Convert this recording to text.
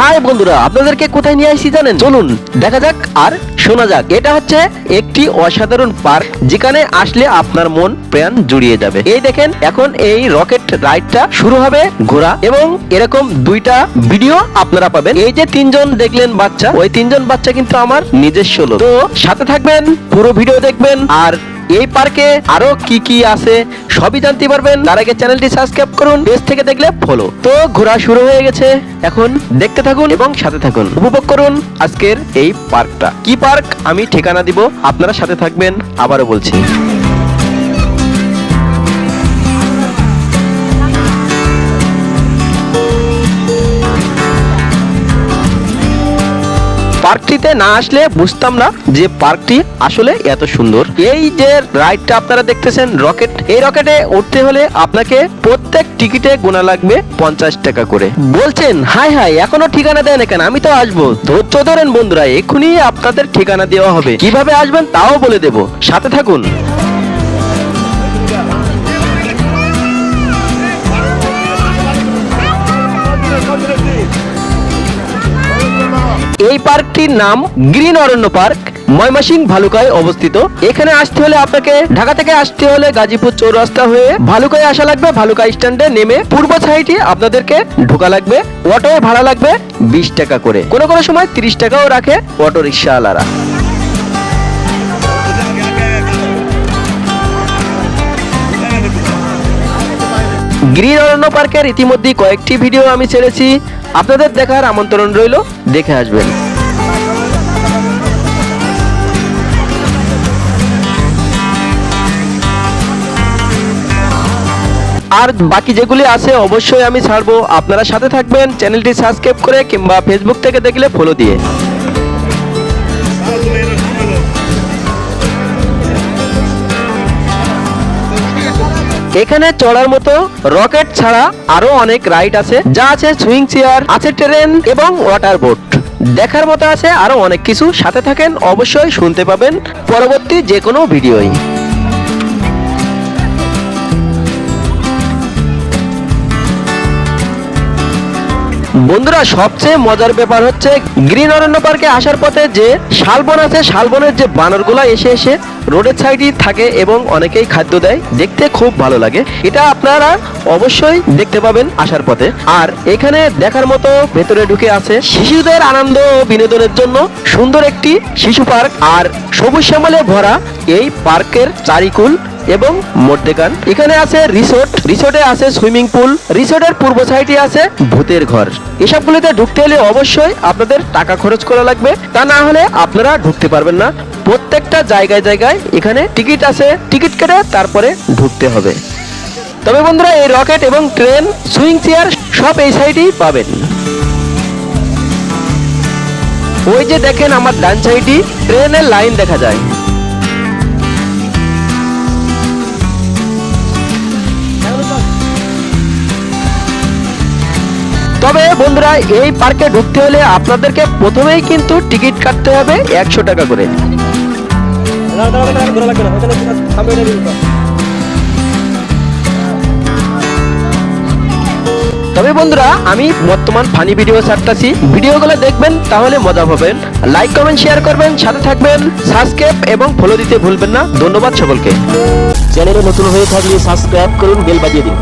High বন্ধুরা আপনাদেরকে কোথায় নিয়ে আসছি জানেন? চলুন দেখা যাক আর শোনা যাক, এটা হচ্ছে একটি অসাধারণ পার্ক যেখানে আসলে আপনার মন, প্রাণ জুড়িয়ে যাবে। এই দেখেন, এখন এই রকেট রাইডটা শুরু হবে ঘোরা এবং এরকম দুইটা ভিডিও আপনারা পাবেন। এই যে তিনজন দেখলেন বাচ্চা, ওই তিনজন বাচ্চা কিন্তু আমার নিজস্ব লোক। তো সাথে থাকবেন, পুরো ভিডিও দেখবেন, আর এই পার্কে আরও কি কি আছে সবই জানতে পারবেন। তার আগে চ্যানেলটি সাবস্ক্রাইব করুন, পেজ থেকে দেখলে ফলো তো ঘোরা শুরু হয়ে গেছে, এখন দেখতে থাকুন এবং সাথে থাকুন। উপভোগ করুন আজকের এই পার্কটা। কি পার্ক? আমি ঠিকানা দিব আপনারা সাথে থাকবেন আবারও বলছি। পার্কটিতে না আসলে বুঝতাম না যে পার্কটি আসলে এত সুন্দর। এই যে রাইডটা আপনারা দেখতেছেন রকেট, এই রকেটে উঠতে হলে আপনাকে প্রত্যেক টিকিটে গোনা লাগবে পঞ্চাশ টাকা করে। বলছেন, হাই হাই, এখনও ঠিকানা দেন এখানে, আমি তো আসব। ধৈর্য ধরেন বন্ধুরা, এক্ষুনি আপনাদের ঠিকানা দেওয়া হবে। কীভাবে আসবেন তাও বলে দেব। সাথে থাকুন। পার্কটির নাম গ্রিন অরণ্য পার্ক। ময়মাসিং ভালুকায় অবস্থিত। এখানে আসতে হলে আপনাকে ঢাকা থেকে আসতে হলে গাজীপুর চৌরাস্তা হয়ে ভালুকায় আসা লাগবে। ভালুকা স্ট্যান্ডে নেমে পূর্ব সাইডে আপনাদেরকে ঢোকা লাগবে। অটোয় ভাড়া লাগবে বিশ টাকা করে। কোনো কোনো সময় তিরিশ টাকাও রাখে অটো রিক্সাওয়ালারা। গ্রিন অরণ্য পার্কের ইতিমধ্যে কয়েকটি ভিডিও আমি ছেড়েছি। আপনাদের দেখার আমন্ত্রণ রইল। দেখে আসবেন। আর বাকি যেগুলি আছে অবশ্যই আমি ছাড়বো। আপনারা সাথে থাকবেন, চ্যানেলটি সাবস্ক্রাইব করে কিংবা ফেসবুক থেকে দেখলে ফলো দিয়ে। এখানে চড়ার মতো রকেট ছাড়া আরও অনেক রাইড আছে, যা আছে সুইং চেয়ার, আছে ট্রেন এবং ওয়াটার বোট। দেখার মতো আছে আরও অনেক কিছু। সাথে থাকেন, অবশ্যই শুনতে পাবেন। পরবর্তী যে কোনো ভিডিওই। বন্ধুরা, সবচেয়ে মজার ব্যাপার হচ্ছে গ্রিন অরণ্য পার্কে আসার পথে যে শালবন আছে, শালবনের যে বানরগুলা এসে এসে রোডের সাইডে থাকে এবং অনেকেই খাদ্য দেয়, দেখতে খুব ভালো লাগে। এটা আপনারা অবশ্যই দেখতে পাবেন আসার পথে। আর এখানে দেখার মতো ভেতরে ঢুকে আছে শিশুদের আনন্দ ও বিনোদনের জন্য সুন্দর একটি শিশু পার্ক। আর সবুজ শ্যামলে ভরা এই পার্কের চারিকুল এবং মধ্যেখান এখানে আছে রিসোর্ট, রিসোর্টে আছে সুইমিং পুল, রিসোর্টের পূর্ব সাইডে আছে ভূতের ঘর। এসবগুলিতে ঢুকতে হলে অবশ্যই আপনাদের টাকা খরচ করা লাগবে। তা না হলে আপনারা ঢুকতে পারবেন না। প্রত্যেকটা জায়গায় জায়গায় এখানে টিকিট আছে। টিকিট কেটে তারপরে ঢুকতে হবে। তবে বন্ধুরা, এই রকেট এবং ট্রেন, সুইং চেয়ার সব এই সাইডেই পাবেন। ওই যে দেখেন আমার ডান সাইডে ট্রেনের লাইন দেখা যায়। তবে বন্ধুরা, এই পার্কে ঢুকতে হলে আপনাদেরকে প্রথমেই কিন্তু টিকিট কাটতে হবে একশো টাকা করে। তবে বন্ধুরা, আমি বর্তমান ফানি ভিডিও ছাড়তাছি। ভিডিওগুলো দেখবেন, তাহলে মজা পাবেন। লাইক কমেন্ট শেয়ার করবেন, সাথে থাকবেন। সাবস্ক্রাইব এবং ফলো দিতে ভুলবেন না। ধন্যবাদ সকলকে। চ্যানেলে নতুন হয়ে থাকলে সাবস্ক্রাইব করুন বেল বাজিয়ে দিন।